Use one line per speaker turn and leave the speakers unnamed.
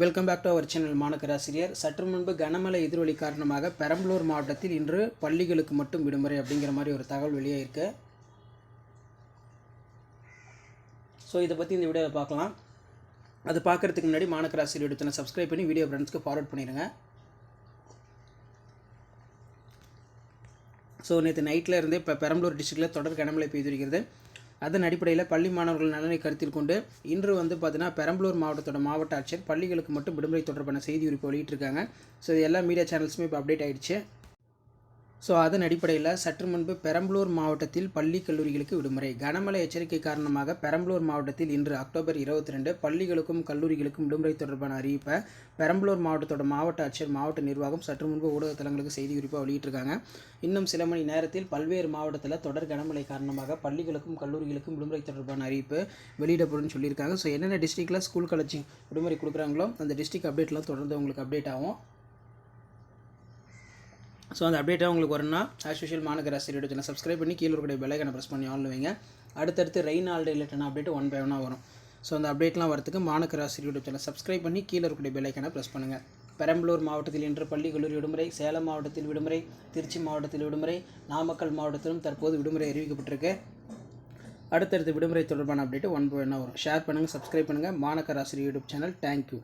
Welcome back to our channel மாணக்கராசிரியர் சற்று முன்பு கனமழை எதிரொலி காரணமாக பெரம்பலூர் மாவட்டத்தில் இன்று பள்ளிகளுக்கு மட்டும் விடுமுறை அப்படிங்கிற மாதிரி ஒரு தகவல் வெளியாயிருக்கு. ஸோ இதை பற்றி இந்த வீடியோவில் பார்க்கலாம். அது பார்க்குறதுக்கு முன்னாடி மாணக்கராசிரியர் சேனல் சப்ஸ்கிரைப் பண்ணி வீடியோ ஃப்ரெண்ட்ஸ்க்கு ஃபார்வர்ட் பண்ணிடுங்க ஸோ நேற்று நைட்டில் இருந்தே இப்போ பெரம்பலூர் டிஸ்ட்ரிக்டில் தொடர் கனமழை பெய்திருக்கிறது அதன் அடிப்படையில் பள்ளி மாணவர்கள் நலனை கருத்தில் கொண்டு இன்று வந்து பார்த்தீங்கன்னா பெரம்பலூர் மாவட்டத்தோட மாவட்ட ஆட்சியர் பள்ளிகளுக்கு மட்டும் விடுமுறை தொடர்பான செய்தி குறிப்பு வெளியிட்டிருக்காங்க. ஸோ இது எல்லா மீடியா சேனல்ஸுமே இப்போ அப்டேட் ஆகிடுச்சு ஸோ அதன் அடிப்படையில் சற்று முன்பு பெரம்பலூர் மாவட்டத்தில் பள்ளி கல்லூரிகளுக்கு விடுமுறை. கனமழை எச்சரிக்கை காரணமாக பெரம்பலூர் மாவட்டத்தில் இன்று அக்டோபர் இருபத்தி ரெண்டு பள்ளிகளுக்கும் கல்லூரிகளுக்கும் விடுமுறை தொடர்பான அறிவிப்பை பெரம்பலூர் மாவட்டத்தோட மாவட்ட ஆட்சியர் மாவட்ட நிர்வாகம் சற்று முன்பு ஊடகத்தலங்களுக்கு செய்தி குறிப்பாக வெளியிட்டிருக்காங்க. இன்னும் சில மணி நேரத்தில் பல்வேறு மாவட்டத்தில் தொடர் கனமழை காரணமாக பள்ளிகளுக்கும் கல்லூரிகளுக்கும் விடுமுறை தொடர்பான அறிவிப்பு வெளியிடப்படும் சொல்லியிருக்காங்க. ஸோ என்னென்ன டிஸ்ட்ரிக்டில் ஸ்கூல் காலேஜ் விடுமுறை கொடுக்குறாங்களோ அந்த டிஸ்ட்ரிக்ட் அப்டேட்லாம் தொடர்ந்து உங்களுக்கு அப்டேட் ஆகும். ஸோ அந்த அப்டேட்டாக உங்களுக்கு வரணும்னா ஆஸ் யூஷுவல் மாநகராசிரியர் சேனல் சப்ஸ்கிரைப் பண்ணி கீழே இருக்கிற பெல்லைக்கனை ப்ரெஸ் பண்ணி ஆன் வைங்க. அடுத்தடுத்து ரெயின் ஆல்டே ரிலேட்டடான அப்டேட் ஒன் பை ஒன்னாக வரும். ஸோ அந்த அப்டேட்லாம் வரதுக்கு மாநகராசிரியர் சேனல் சப்ஸ்கிரைப் பண்ணி கீழே இருக்கக்கூடிய பெல்லைக்கனை ப்ரெஸ் பண்ணுங்கள் பெரம்பலூர் மாவட்டத்தில் இன்று பள்ளி கல்லூரி விடுமுறை சேலம் மாவட்டத்தில் விடுமுறை திருச்சி மாவட்டத்தில் விடுமுறை நாமக்கல் மாவட்டத்திலும் தற்போது விடுமுறை அறிவிக்கப்பட்டிருக்கு. அடுத்தடுத்து விடுமுறை தொடர்பான அப்டேட் ஒன் பை ஒன்னாக வரும். ஷேர் பண்ணுங்கள் சப்ஸ்கிரைப் பண்ணுங்கள் மாநகராசிரியர் யூடியூப் சேனல் தேங்க்யூ